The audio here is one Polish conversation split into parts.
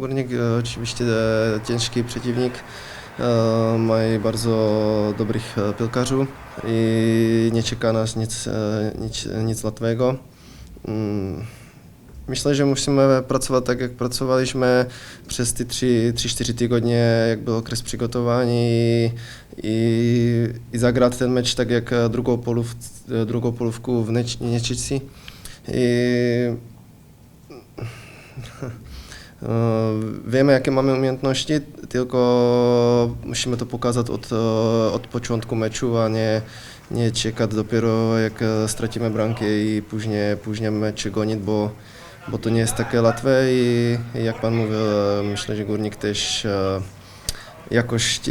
Górnik e, oczywiście e, ciężki przeciwnik. E, Mają bardzo dobrych e, piłkarzy i nie czeka nas nic, e, nic, nic łatwego. Mm, Myślę, że musimy pracować tak, jak pracowaliśmy przez te 3-4 tygodnie, jak był okres przygotowań i, i, i zagrać ten mecz tak jak e, drugą, polów, e, drugą polówku w Nec- Nieczycy. I E, Wiemy, jakie mamy umiejętności, tylko musimy to pokazać od, e, od początku meczu, a nie, nie czekać dopiero jak e, stracimy bramkę i później, później mecz gonić, bo, bo to nie jest takie łatwe i, jak Pan mówił, e, myślę, że Górnik też e, jest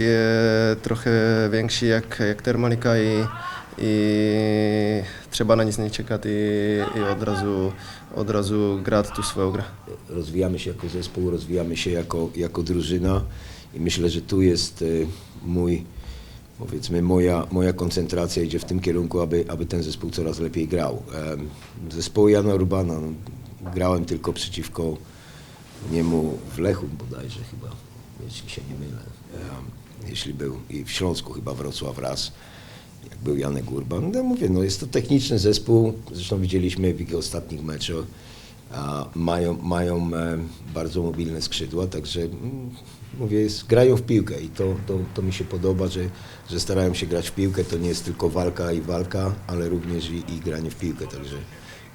trochę większy jak, jak Termalika i, i trzeba na nic nie czekać i, i od, razu, od razu grać tu swoją grę. rozwijamy się jako zespół, rozwijamy się jako, jako drużyna i myślę, że tu jest e, mój, powiedzmy, moja, moja koncentracja idzie w tym kierunku, aby, aby ten zespół coraz lepiej grał. Em, Zespołu Jana Urbana no, grałem tylko przeciwko niemu w Lechu bodajże chyba, jeśli się nie mylę. Jeśli był i w Śląsku chyba Wrocław raz, jak był Janek Urban. No mówię, no jest to techniczny zespół, zresztą widzieliśmy w ich ostatnich meczach, mają, mają e, bardzo mobilne skrzydła, także mm, mówię, grają w piłkę i to, to, to mi się podoba, że, że starają się grać w piłkę. To nie jest tylko walka i walka, ale również i, i granie w piłkę, także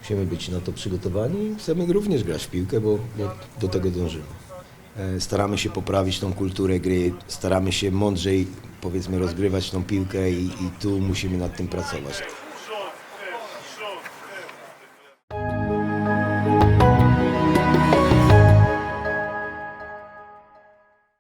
musimy być na to przygotowani i chcemy również grać w piłkę, bo, bo do tego dążymy. E, Staramy się poprawić tą kulturę gry, staramy się mądrzej powiedzmy rozgrywać tą piłkę i, i tu musimy nad tym pracować.